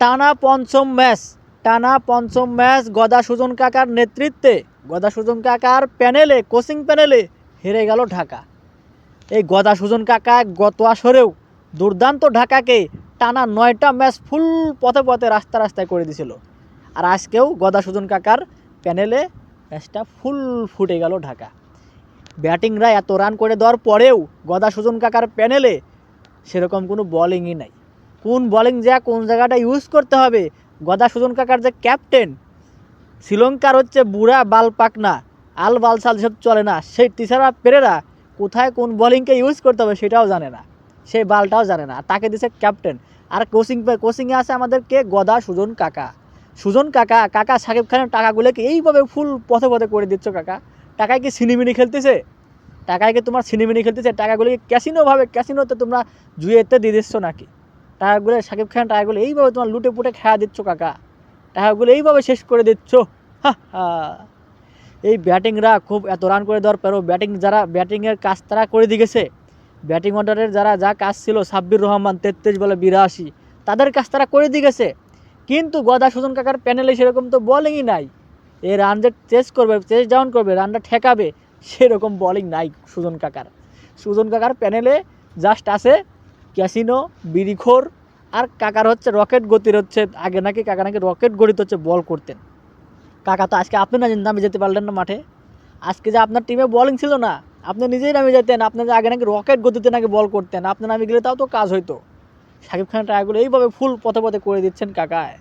টানা পঞ্চম ম্যাচ, টানা পঞ্চম ম্যাচ গদা সুজন কাকার নেতৃত্বে গদা সুজন কাকার প্যানেলে, কোচিং প্যানেলে হেরে গেল ঢাকা। এই গদা সুজন কাকা গত আসরেও দুর্দান্ত ঢাকাকে টানা নয়টা ম্যাচ ফুল পথে পথে রাস্তা রাস্তায় করে দিছিল। আর আজকেও গদা সুজন কাকার প্যানেলে ম্যাচটা ফুল ফুটে গেল ঢাকা। ব্যাটিংরা এত রান করে দেওয়ার পরেও গদা সুজন কাকার প্যানেলে সেরকম কোনো বলিংই নাই। কোন বলিং যা কোন জায়গাটা ইউজ করতে হবে? গদা সুজন কাকার যে ক্যাপ্টেন শ্রীলঙ্কার হচ্ছে বুড়া বাল পাকনা। আল বালসাল সব চলে না, সেই তিসারা পেরেরা কোথায় কোন বলিংকে ইউজ করতে হবে সেটাও জানে না। সেই বালটাও জানে না, তাকে দিছে ক্যাপ্টেন আর কোচিং কোচিংয়ে আছে আমাদের কে গদা সুজন কাকা। সুজন কাকা কাকা সাকিব খানের টাকাগুলোকে এইভাবে ফুল পথে পথে করে দিচ্ছ কাকা? টাকায় কি সিনেমিনি খেলতেছে? টাকায় কি তোমার সিনেমিনি খেলতেছে? টাকাগুলোকে ক্যাসিনোভাবে ক্যাসিনোতে তোমরা জুয়েতে দিয়ে দিচ্ছ নাকি? টাকাগুলো সাকিব খান টাকাগুলো এইভাবে তোমার লুটে পুটে খেয়া দিচ্ছ কাকা? টাকাগুলো এইভাবে শেষ করে দিচ্ছ? এই ব্যাটিংরা খুব এত রান করে দেওয়ার পরেও ব্যাটিং যারা, ব্যাটিংয়ের কাজ তারা করে দিয়ে গেছে। ব্যাটিং অর্ডারের যারা, যা কাজ ছিল, সাব্বির রহমান, তেত্রিশ বলে বিরাশি, তাদের কাজ তারা করে দিয়ে গেছে। কিন্তু গদা সুজন কাকার প্যানেলে সেরকম তো বলিংই নাই। এই রান যে চেস করবে চেস ডাউন করবে রানটা ঠেকাবে, সেরকম বলিং নাই সুজন কাকার। সুজন কাকার প্যানেলে জাস্ট আছে ক্যাসিনো বিড়িখোর আর কাকার হচ্ছে রকেট গতির হচ্ছে, আগে নাকি কাকা নাকি রকেট গতিতে হচ্ছে বল করতেন। কাকা তো আজকে আপনি না নামে যেতে পারলেন না মাঠে। আজকে যে আপনার টিমে বলিং ছিল না, আপনি নিজেই নামে যেতেন, আপনি যে আগে নাকি রকেট গতিতে নাকি বল করতেন, আপনি নামে গেলে তাও তো কাজ হইতো। সাকিব খানের টায়াগুলো এইভাবে ফুল পথে পথে করে দিচ্ছেন কাকায়।